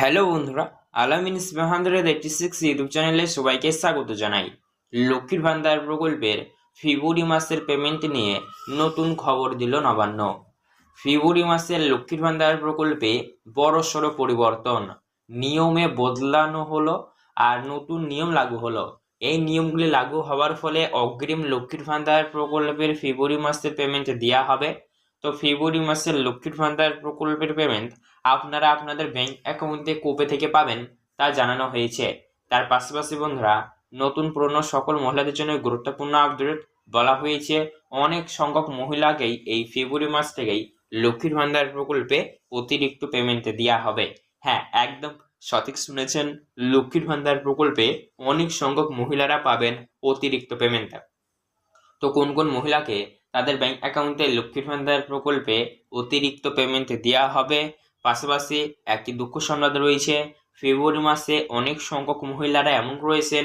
Hello বন্ধুরা Alamin seven hundred eighty six YouTube চ্যানেলে সবাইকে স্বাগত জানাই। লক্ষ্মীর ভান্ডার প্রকল্পের ফেব্রুয়ারি মাসের পেমেন্ট নিয়ে নতুন খবর দিল নবান্ন। ফেব্রুয়ারি মাসের লক্ষ্মীর ভান্ডার প্রকল্পে বড়সড় পরিবর্তন। নিয়মে বদলানো হলো আর নতুন নিয়ম লাগু হলো। এই নিয়মগুলি লাগু হওয়ার ফলে অগ্রিম লক্ষ্মীর ভান্ডার প্রকল্পের ফেব্রুয়ারি মাসের পেমেন্ট দেওয়া হবে। তো ফেব্রুয়ারি মাসের লক্ষ্মীর ভান্ডার প্রকল্পের পেমেন্ট আপনারা আপনাদের ব্যাংক অ্যাকাউন্টে কবে থেকে পাবেন তা জানানো হয়েছে। তার পাশাপাশি বন্ধুরা, নতুন পুরনো সকল মহিলাদের জন্য গুরুত্বপূর্ণ আপডেট বলা হয়েছে। অনেক সংখ্যক মহিলাকেই এই ফেব্রুয়ারি মাস থেকেই লক্ষ্মীর ভান্ডার প্রকল্পে অতিরিক্ত পেমেন্ট দেওয়া হবে। হ্যাঁ একদম সঠিক শুনেছেন, লক্ষ্মীর ভান্ডার প্রকল্পে অনেক সংখ্যক মহিলারা পাবেন অতিরিক্ত পেমেন্ট তো কোন কোন মহিলাকে তাদের ব্যাংক অ্যাকাউন্টে লক্ষ্মীর ভান্ডার প্রকল্পে অতিরিক্ত পেমেন্ট দেওয়া হবে। পাশাপাশি একটি দুঃখ সংবাদ রয়েছে, ফেব্রুয়ারি মাসে অনেক সংখ্যক মহিলারা এমন রয়েছেন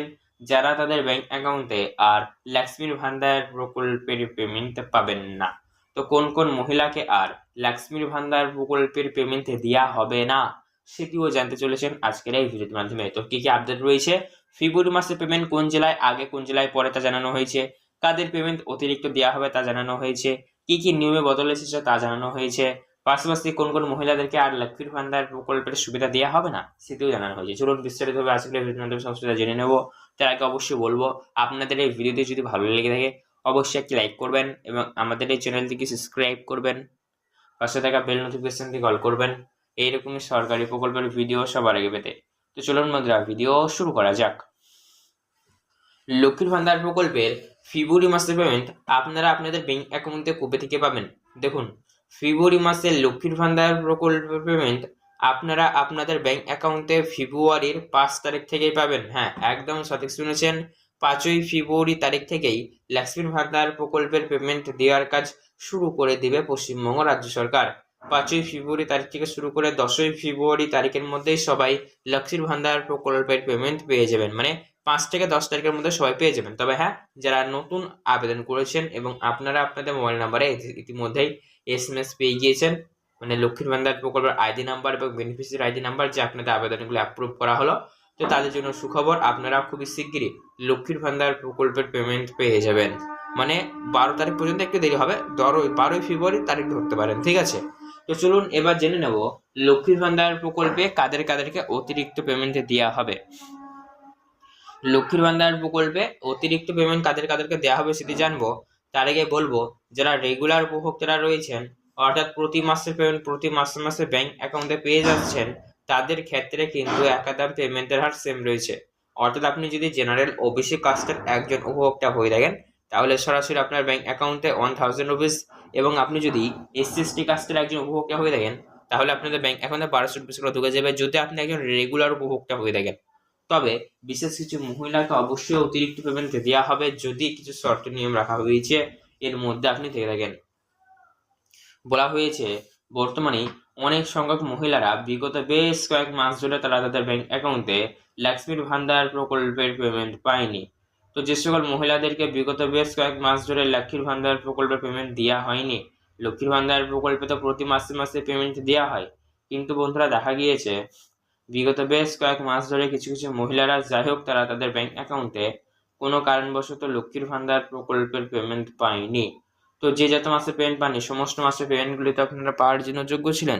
যারা তাদের ব্যাংক অ্যাকাউন্টে আর লক্ষ্মীর ভান্ডার প্রকল্পের পেমেন্ট পাবেন না। তো কোন কোন মহিলাকে আর লক্ষ্মীর ভান্ডার প্রকল্পের পেমেন্ট দেওয়া হবে না, সেটিও জানতে চলেছেন আজকের এই ভিডিওর মাধ্যমে। তো কী কী আপডেট রয়েছে? ফেব্রুয়ারি মাসে পেমেন্ট কোন জেলায়, আগে কোন জেলায়, পরে তা জানানো হয়েছে। কাদের পেমেন্ট অতিরিক্ত দেওয়া হবে তা জানানো হয়েছে। কি কি নিয়মে বদল এসেছে তা জানানো হয়েছে। পাশাপাশি কোন কোন মহিলাদেরকে আর লক্ষ্মীর ভান্ডার প্রকল্পের সুবিধা দেওয়া হবে না সেটিও জানানো হয়েছে। চলুন বিস্তারিতভাবে আজকের ভিডিওর মাধ্যমে সমস্ত জেনে নেব। তার আগে অবশ্যই বলব, আপনাদের এই ভিডিওটি যদি ভালো লেগে থাকে, অবশ্যই একটি লাইক করবেন এবং আমাদের এই চ্যানেলটিকে সাবস্ক্রাইব করবেন। পাশে থাকা বেল নোটিফিকেশনটি কল করবেন। এইরকমই সরকারি প্রকল্পের ভিডিও সবার আগে পেতে। তো চলুন বন্ধুরা ভিডিও শুরু করা যাক। লক্ষ্মীর ভান্ডার প্রকল্পের ফেব্রুয়ারি মাসের পেমেন্ট আপনারা আপনাদের ব্যাঙ্ক অ্যাকাউন্টে কবে থেকে পাবেন? দেখুন, ফেব্রুয়ারি মাসে লক্ষ্মীর ভান্ডার প্রকল্পের পেমেন্ট আপনারা আপনাদের ব্যাঙ্ক অ্যাকাউন্টে ফেব্রুয়ারির পাঁচ তারিখ থেকেই পাবেন। হ্যাঁ একদম সঠিক শুনেছেন। পাঁচই ফেব্রুয়ারি তারিখ থেকেই লক্ষ্মীর ভান্ডার প্রকল্পের পেমেন্ট দেওয়ার কাজ শুরু করে দেবে পশ্চিমবঙ্গ রাজ্য সরকার। পাঁচই ফেব্রুয়ারি তারিখ থেকে শুরু করে দশই ফেব্রুয়ারি তারিখের মধ্যেই সবাই লক্ষ্মীর ভান্ডার প্রকল্পের পেমেন্ট পেয়ে যাবেন। মানে পাঁচ থেকে দশ তারিখের মধ্যে সবাই পেয়ে যাবেন। তবে হ্যাঁ যারা নতুন আবেদন করেছেন এবং আপনারা আপনাদের মোবাইল নাম্বারে ইতিমধ্যেই এস এম এস পেয়ে গিয়েছেন মানে লক্ষ্মীর ভান্ডার প্রকল্পের আইডি নাম্বার এবং বেনিফিসিয়ারি আইডি নাম্বার যে আপনাদের আবেদনগুলো অ্যাপ্রুভ করা হলো, তো তাদের জন্য সুখবর, আপনারা খুবই শিগগিরই লক্ষ্মীর ভান্ডার প্রকল্পের পেমেন্ট পেয়ে যাবেন। মানে বারো তারিখ পর্যন্ত একটু দেরি হবে ধরো বারোই ফেব্রুয়ারি তারিখ ধরতে পারেন, ঠিক আছে? তো চলুন এবার জেনে নেব লক্ষ্মীর ভান্ডার প্রকল্পে কাদের কাদেরকে অতিরিক্ত পেমেন্ট দেওয়া হবে। লক্ষ্মীর ভান্ডার প্রকল্পে অতিরিক্ত পেমেন্ট কাদের কাদেরকে দেওয়া হবে সেটি জানব। তার আগে বলব, যারা রেগুলার উপভোক্তারা রয়েছেন, অর্থাৎ প্রতি মাসের পেমেন্ট প্রতি মাসে মাসে ব্যাংক অ্যাকাউন্টে পেয়ে যাচ্ছেন, তাদের ক্ষেত্রে কিন্তু একাদাম পেমেন্টের হার সেম রয়েছে। অর্থাৎ আপনি যদি জেনারেল ওবিসি কাস্টের একজন উপভোক্তা হয়ে থাকেন, তাহলে সরাসরি আপনার ব্যাংক অ্যাকাউন্টে ওয়ান থাউজেন্ড রুপিস এবং আপনি যদি এসসি এসটি কাস্টের একজন উপভোক্তা হয়ে থাকেন, তাহলে আপনাদের ব্যাংক অ্যাকাউন্টে বারোশো রুপিস করে ঢুকে যাবে, যদি আপনি একজন রেগুলার উপভোক্তা হয়ে থাকেন। তবে বিশেষ কিছু মহিলাকে অবশ্যই অতিরিক্ত পেমেন্ট দেওয়া হবে যদি কিছু শর্ত নিয়ম রাখা হয়েছে। এর মধ্যে আপনি থেকে থাকেন। বলা হয়েছে, বর্তমানে অনেক সংখ্যক মহিলারা বিগত বেশ কয়েক মাস ধরে তারা তাদের ব্যাংক অ্যাকাউন্টে লক্ষ্মীর ভান্ডার প্রকল্পের পেমেন্ট পায়নি। তো যে সকল মহিলাদেরকে বিগত বেশ কয়েক মাস ধরে লক্ষ্মীর ভান্ডার প্রকল্পের পেমেন্ট দেওয়া হয়নি লক্ষ্মীর ভান্ডার প্রকল্পে তো প্রতি মাসে মাসে পেমেন্ট দেওয়া হয়। কিন্তু বন্ধুরা, দেখা গিয়েছে বিগত বেশ কয়েক মাস ধরে কিছু কিছু মহিলারা, যাই হোক, তারা তাদের ব্যাংক অ্যাকাউন্টে কোনো কারণবশত লক্ষ্মীর ভান্ডার প্রকল্পের পেমেন্ট পায়নি। তো যে যত মাসে পেমেন্ট পাননি, সমস্ত মাসের পেমেন্টগুলি তো আপনারা পাওয়ার জন্য যোগ্য ছিলেন।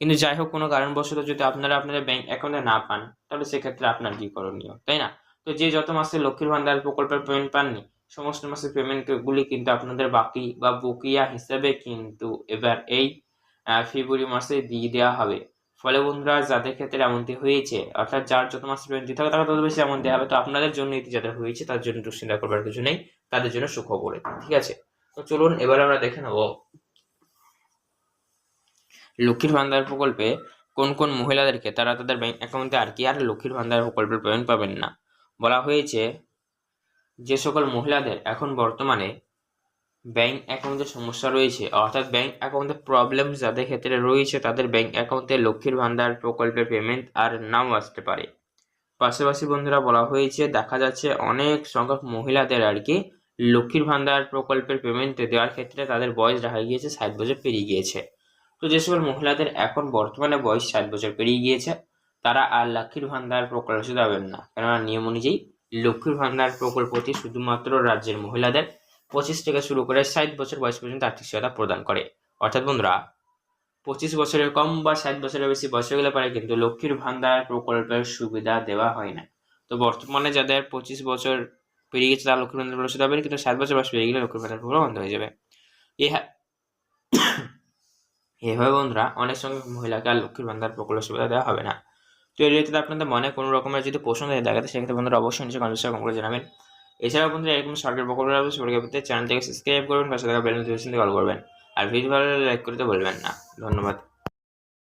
কিন্তু যাই হোক, কোনো কারণবশত যদি আপনারা আপনাদের ব্যাংক অ্যাকাউন্টে না পান, তাহলে সেক্ষেত্রে আপনার কি করণীয়, তাই না? তো যে যত মাসে লক্ষ্মীর ভান্ডার প্রকল্পের পেমেন্ট পাননি, সমস্ত মাসের পেমেন্টগুলি কিন্তু আপনাদের বাকি বা বকিয়া হিসেবে কিন্তু এবার এই ফেব্রুয়ারি মাসে দিয়ে দেওয়া হবে। ফলে বন্ধুরা, যাদের ক্ষেত্রে এমনটি হয়েছে, অর্থাৎ যার যত মাসে পেমেন্ট দিতে হবে তারা তত বেশি এমন দেওয়া হবে। তো আপনাদের জন্য এটি যাদের হয়েছে, তার জন্য দুশ্চিন্তা করবার কিছু নেই। তাদের জন্য সুখবর ঠিক আছে? তো চলুন, এবার আমরা দেখে নেব লক্ষ্মীর ভান্ডার প্রকল্পে কোন কোন মহিলাদেরকে তারা তাদের ব্যাংক অ্যাকাউন্টে আর কি, আর লক্ষ্মীর ভান্ডার প্রকল্পের পেমেন্ট পাবেন না। বলা হয়েছে, যে সকল মহিলাদের এখন বর্তমানে ব্যাংক অ্যাকাউন্টে সমস্যা রয়েছে। অর্থাৎ ব্যাংক অ্যাকাউন্টে প্রবলেম যাদের ক্ষেত্রে রয়েছে, তাদের ব্যাংক অ্যাকাউন্টে লক্ষ্মীর ভান্ডার প্রকল্পের পেমেন্ট আর নাও আসতে পারে। পাশাপাশি বন্ধুরা, বলা হয়েছে, দেখা যাচ্ছে অনেক সংখ্যক মহিলাদের আর কি লক্ষ্মীর ভান্ডার প্রকল্পের পেমেন্ট দেওয়ার ক্ষেত্রে তাদের বয়স দেখা গিয়েছে ষাট বছর পেরিয়ে গিয়েছে। তো যে সকল মহিলাদের এখন বর্তমানে বয়স ষাট বছর পেরিয়ে গিয়েছে, তারা আর লক্ষ্মীর ভান্ডার প্রকল্প পাবেন না। কেননা নিয়ম অনুযায়ী লক্ষ্মীর ভান্ডার প্রকল্পটি শুধুমাত্র রাজ্যের মহিলাদের পঁচিশ থেকে শুরু করে ষাট বছর বয়স পর্যন্ত আর্থিক সহায়তা প্রদান করে। অর্থাৎ বন্ধুরা, পঁচিশ বছরের কম বা ষাট বছরের বেশি বয়স হয়ে গেলে পারে কিন্তু লক্ষ্মীর ভান্ডার প্রকল্পের সুবিধা দেওয়া হয় না। তো বর্তমানে যাদের পঁচিশ বছর পেরিয়ে গেছে, তারা লক্ষ্মীর ভান্ডার প্রকল্প পাবেন কিন্তু ষাট বছর বয়স পেরিয়ে গেলে লক্ষ্মীর ভান্ডার প্রকল্প বন্ধ হয়ে যাবে। এভাবে বন্ধুরা, অনেক সঙ্গে মহিলাকে আর লক্ষ্মীর ভান্ডার প্রকল্প সুবিধা দেওয়া হবে না। তো এর রিলেটেড আপনাদের মনে কোনো রকমের যদি প্রশ্ন থেকে, দেখাতে, সেক্ষেত্রে বন্ধুরা অবশ্যই নিচে কমেন্ট কম করে জানাবেন। এছাড়াও বন্ধুরা, এরকম সরকারি প্রকল্প সরকার পেতে চ্যানেলটিকে সাবস্ক্রাইব করবেন, পাশে থাকা বেল নোটিফিকেশন কল করবেন। আর ভিডিও ভালো লাইক করতে বলবেন না। ধন্যবাদ।